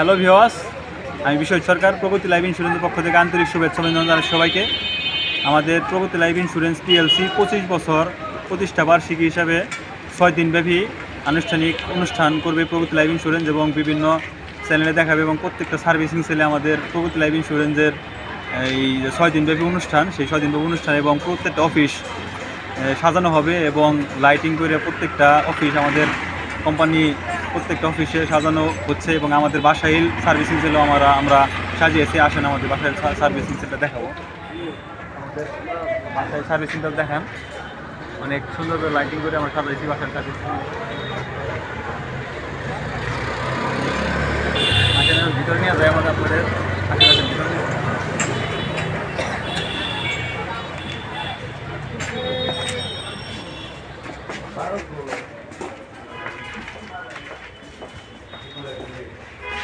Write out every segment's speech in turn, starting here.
Hello ভিওয়াস আমি বিশ্বজিৎ সরকার, প্রগতি life ইন্স্যুরেন্সের পক্ষ থেকে আন্তরিক শুভেচ্ছা অভিনন্দন জানাই সবাইকে। আমাদের প্রগতি লাইফ ইন্স্যুরেন্স পিএলসি পঁচিশ বছর প্রতিষ্ঠা বার্ষিকী হিসাবে ছয় দিনব্যাপী আনুষ্ঠানিক অনুষ্ঠান করবে প্রগতি লাইফ ইন্স্যুরেন্স এবং বিভিন্ন চ্যানেলে দেখাবে এবং প্রত্যেকটা সার্ভিসিং সেলে আমাদের প্রগতি লাইফ ইন্স্যুরেন্সের এই ছয় দিনব্যাপী অনুষ্ঠান, সেই ছয় দিনব্যাপী অনুষ্ঠান এবং প্রত্যেকটা অফিস সাজানো হবে এবং লাইটিং করে প্রত্যেকটা অফিস আমাদের কোম্পানি প্রত্যেকটা অফিসে সাজানো হচ্ছে এবং আমাদের বাসাইল সার্ভিসিং সেলও আমরা আমরা সাজিয়েছি, আসেন আমাদের বাসাইল সার্ভিসিং সেলটা দেখাবো। আমাদের বাসাইল সার্ভিসিংটা দেখান। অনেক সুন্দর করে লাইটিং করে আমরা সাজাইছি বাসাইল সার্ভিসিং আমি ভিতরে নিয়ে যাই আমাদের আপনাদের। ভিতরে।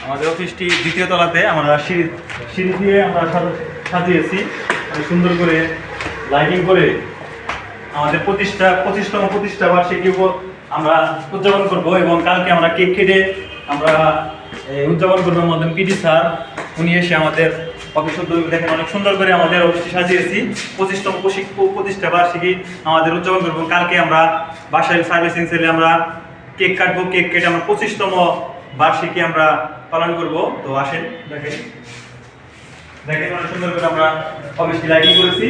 আমাদের অফিসটি দ্বিতীয় তলাতে, আমরা সিঁড়ি সিঁড়ি দিয়ে আমরা সাজা- সাজিয়েছি। সুন্দর করে লাইটিং করে আমাদের প্রতিষ্ঠা, পঁচিশতম প্রতিষ্ঠা বার্ষিকী আমরা উদযাপন করব এবং কালকে আমরা কেক কেটে আমরা উদযাপন করব আমাদের পিডি স্যার। উনি এসে আমাদের অফিস দেখেন, অনেক সুন্দর করে আমাদের অফিসটি সাজিয়েছি। পঁচিশতম প্রতিষ্ঠা বার্ষিকী আমাদের উদযাপন করব। কালকে আমরা বাসায় সার্ভিসিং সেলে আমরা কেক কাটবো, কেক কেটে আমরা পঁচিশতম বার্ষিকী আমরা পালন করব। তো আসেন, দেখেন। দেখেন, অনেক সুন্দর করে আমরা অফিসটি লাইটিং করেছি।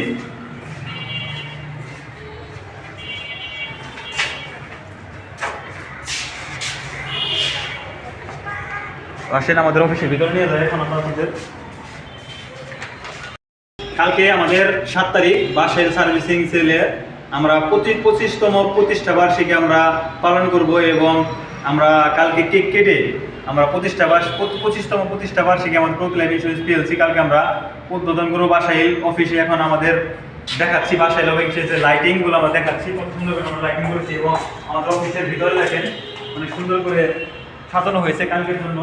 আসেন আমাদের অফিসের ভিতরে নিয়ে যায় এখন আমাদের কালকে আমাদের সাত তারিখ বাসের সার্ভিসিং সেলে আমরা পঁচিশ, পঁচিশতম প্রতিষ্ঠা বার্ষিকী আমরা পালন করব এবং আমরা কালকে কেক কেটে আমরা প্রতিষ্ঠা বার্ষ পঁচিশতম প্রতিষ্ঠা বার্ষিকী আমাদের প্রকৃতি লাইফ ইন্স্যুরেন্স পিএলসি কালকে আমরা উদ্বোধন করব বাসাইল অফিসে এখন আমাদের দেখাচ্ছি বাসাইল অফিসে যে লাইটিংগুলো আমরা দেখাচ্ছি। কত সুন্দর করে আমরা লাইটিং করেছি এবং আমাদের অফিসের ভিতরে দেখেন অনেক সুন্দর করে সাজানো হয়েছে কালকের জন্য।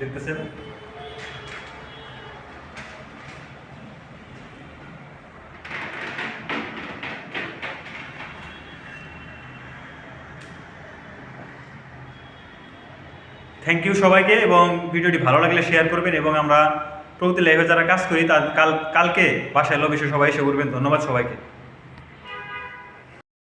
দেখতেছেন? থ্যাংক ইউ সবাইকে এবং ভিডিওটি ভালো লাগলে শেয়ার করবেন এবং আমরা প্রগতি লাইভে যারা কাজ করি, তার কাল কালকে বাসায় লবিসে সবাই এসে করবেন ধন্যবাদ সবাইকে।